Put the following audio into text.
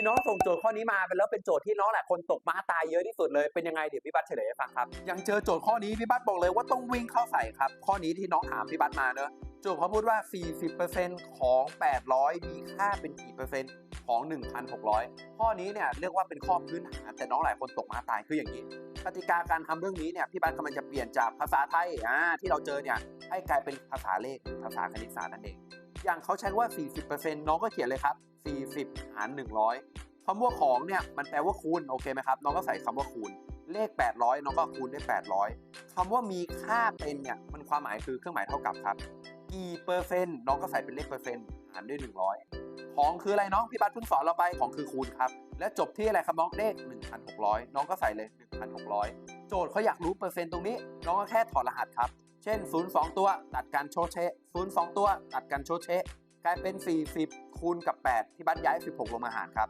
มีน้องส่งโจทย์ข้อนี้มาเป็นแล้วเป็นโจทย์ที่น้องหลายคนตกม้าตายเยอะที่สุดเลยเป็นยังไงเดี๋ยวพี่บัตเฉลยให้ฟังครับยังเจอโจทย์ข้อนี้พี่บัตบอกเลยว่าต้องวิ่งเข้าใส่ครับ ข้อนี้ที่น้องถามพี่บัตมาเนอะโจทย์เขาพูดว่า 40%ของ 800 มีค่าเป็นกี่เปอร์เซ็นต์ของ 1,600 ข้อนี้เนี่ยเรียกว่าเป็นข้อพื้นฐานแต่น้องหลายคนตกมาตายคืออย่างนี้กติกาการทำเรื่องนี้เนี่ยพี่บัตกำลังจะเปลี่ยนจากภาษาไทยอ่าที่เราเจอเนี่ยให้กลายเป็นภาษาเลขภาษาคณิตศาสตร์นั่นเอง อย่างเขาใช้ว่า 40%น้องก็เขียนเลยครับ 40 หาร 100คำว่าของเนี่ยมันแปลว่าคูณโอเคไหมครับ น้องก็ใส่คำว่าคูณ เลข 800 น้องก็คูณด้วย 800คำว่ามีค่าเป็นเนี่ยมันความหมายคือเครื่องหมายเท่ากับครับกี่เปอร์เซ็นต์น้องก็ใส่เป็นเลขเปอร์เซ็นต์หารด้วย 100 ของคืออะไรน้องพี่บัตเพิ่งสอนเราไปของคือคูณครับ และจบที่อะไรครับน้องเลข 1,600 น้องก็ใส่เลย 1,600 โจทย์เขาอยากรู้เปอร์เซ็นต์ตรงนี้ น้องก็แค่ถอดรหัสครับ เช่น 0 2 ตัวตัดกันโชเชะ0 2 ตัวตัดกันโชเชะกลายเป็น 40 คูณกับ 8 ที่บัตย้าย 16 ลงมาหารครับ